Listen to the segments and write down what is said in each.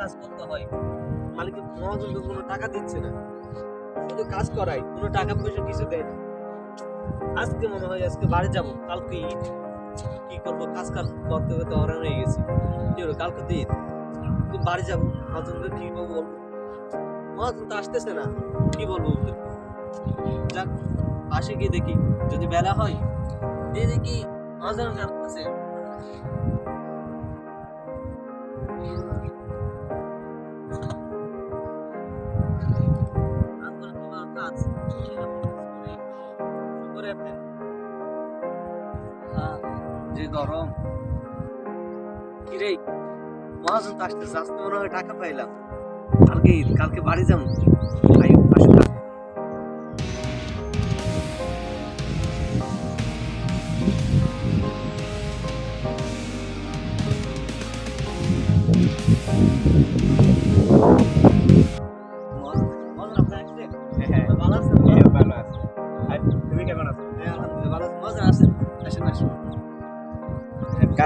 কাজ করতে হয়। মালিক মহাজন তো কোনো টাকা দিচ্ছে না। শুধু কাজ করাই কোনো টাকা পয়সা কিছু দেয় না। আজকে মনে হয় আজকে বাড়ি যাব, কালকে ঈদ। কি করব? কাজ কাজ করতে করতে অরান হয়ে গেছি। কালকে তো ঈদ। বাড়ি যাব। মহাজনকে কি বলব? মহাজন তো আসতেছে না। কি বলব? যাক পাশে গিয়ে দেখি। যদি বেলা হয়, দিয়ে দেখি মহাজনের কাছে গরম। কিরে, মহাজন তো আসতেছে মনে হয় টাকা পাইলাম। কালকে কালকে বাড়ি আই আসুন মহাজন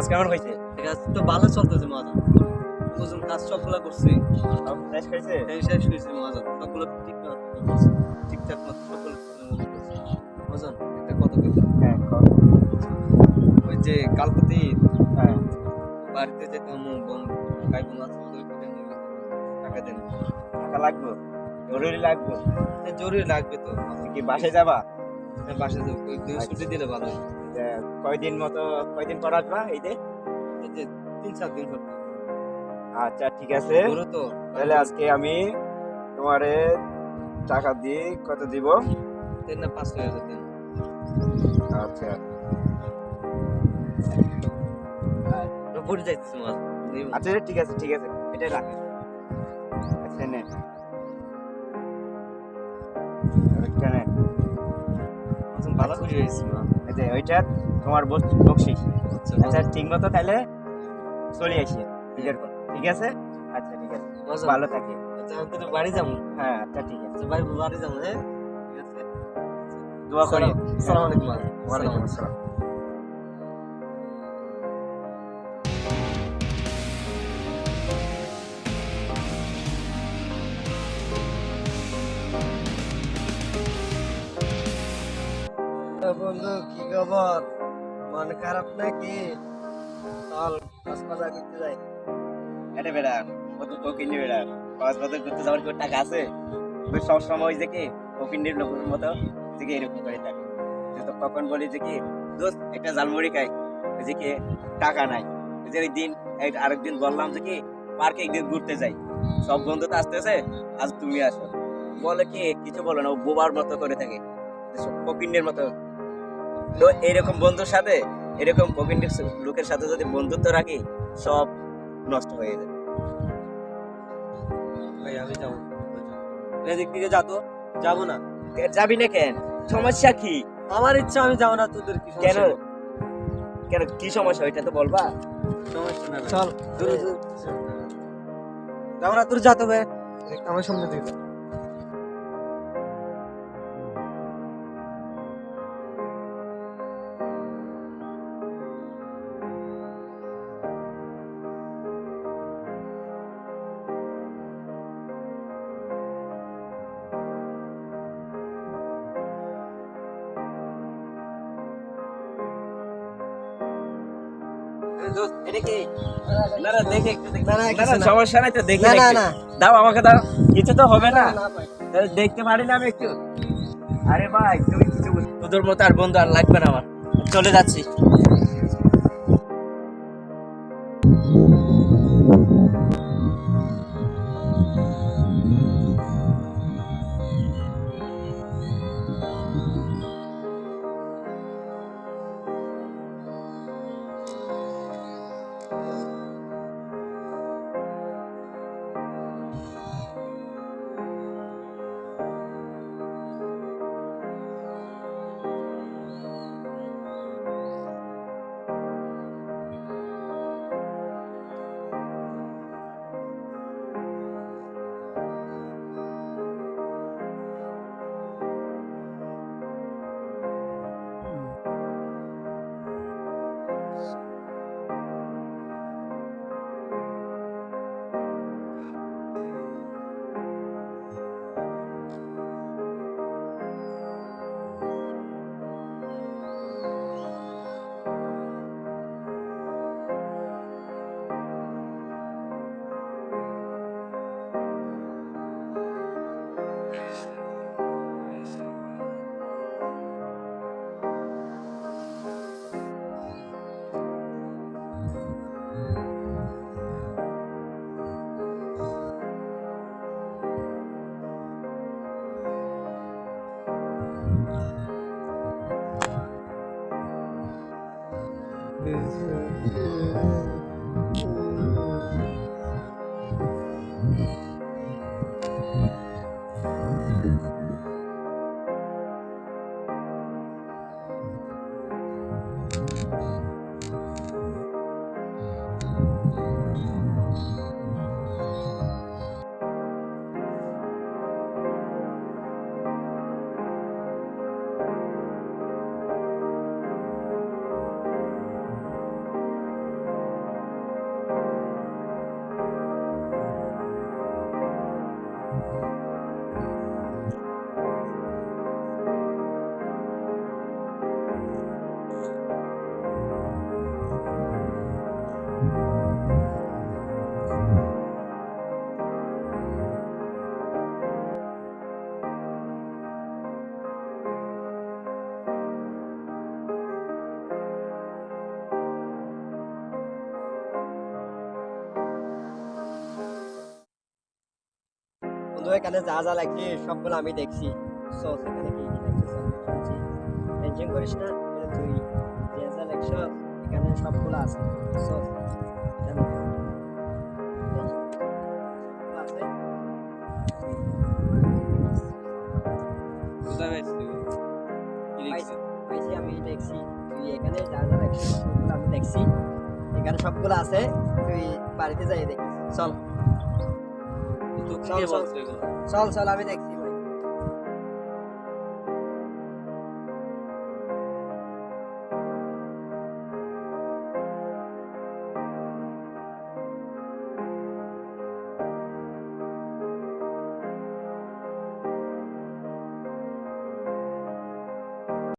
কাজ কেমন হয়েছে? আছে তো ভালো চলতেছে মহাজন। বুঝুন কাজ সবগুলো করছি। সব শেষ হয়েছে? শেষ হয়েছে মহাজন। সবগুলো ঠিক ঠিকঠাক মতো মহাজন। একটা কথা হ্যাঁ ওই যে কালকে হ্যাঁ। বাড়িতে যেতাম বোন ভাই বোন আছে টাকা দেন। টাকা লাগবে? জরুরি লাগবে? জরুরি লাগবে তো। কি বাসে যাবা? হ্যাঁ, বাসায় যাব। ছুটি দিলে ভালো হয়। কয়দিন মতো কয়দিন পর আসবা এই যে তিন চার দিন আচ্ছা ঠিক আছে। তাহলে আজকে আমি তোমারে টাকা দিয়ে কত দিব? তিন না পাঁচ হয়ে যেতেন আচ্ছা। আচ্ছা ঠিক আছে ঠিক আছে। এটাই রাখে। আচ্ছা নে। ভালো করে হয়েছে মা এই যে ওইটা তোমার বকশিস আচ্ছা আচ্ছা ঠিক মতো তাহলে চলে আসি নিজের পর ঠিক আছে? আচ্ছা ঠিক আছে। ভালো থাকি। আচ্ছা আমি তো বাড়ি যাব? হ্যাঁ আচ্ছা ঠিক আছে। আচ্ছা বাড়ি বাড়ি যাব হ্যাঁ? ঠিক আছে। দোয়া করি। আসসালামু আলাইকুম ওয়া আলাইকুম আসসালাম। বন্ধু, কি খবর? মন খারাপ নাকি? চল কাজ বাজার করতে যাই। এটা বেড়া কত কোকিনি বেড়া। কক্সবাজার ঘুরতে যাওয়ার কি টাকা আছে? ওই সব সময় ওই যে কি কোকিনির লোকের মতো যে এরকম করে থাকে। তো কখন বলি যে কি, দোস্ত, একটা জালমুড়ি খাই। যে কি, টাকা নাই। যে ওই দিন আরেকদিন বললাম যে কি, পার্কে একদিন ঘুরতে যাই। সব বন্ধু তো আসতেছে, আজ তুমি আসো। বলে কি, কিছু বলো না, ও বোবার মতো করে থাকে। কোকিনের মতো তো এরকম বন্ধুর সাথে এরকম কোকিনের লোকের সাথে যদি বন্ধুত্ব রাখি সব নষ্ট হয়ে যাবে। ভাই আমি যাব। এদিক দিকে যা তো। যাব না। যাবি না কেন? সমস্যা কি? আমার ইচ্ছা আমি যাব না তোদের কি কেন? কেন কি সমস্যা? ওইটা তো বলবা। সমস্যা না চল। দূরে দূরে যাব না তোর যা তবে। আমার সামনে দিকে সমস্যা নাই তো দেখে না দাও আমাকে দাও কিছু তো হবে না দেখতে পারি না আমি একটু আরে ভাই তুমি কিছু তোদের মতো আর বন্ধু আর লাগবে না আমার চলে যাচ্ছি বন্ধু এখানে যা যা লাগছে সবগুলো আমি দেখছি। চল এখানে কি কি লাগছে? টেনশন করিস না তুই। যে যা লাগছ এখানে সবগুলো আছে। আমি দেখছি। তুই এখানে যা যা লাগছে আমি দেখছি। এখানে সবগুলো আছে তুই বাড়িতে যাই দেখিস চল। চল চল আমি দেখছি।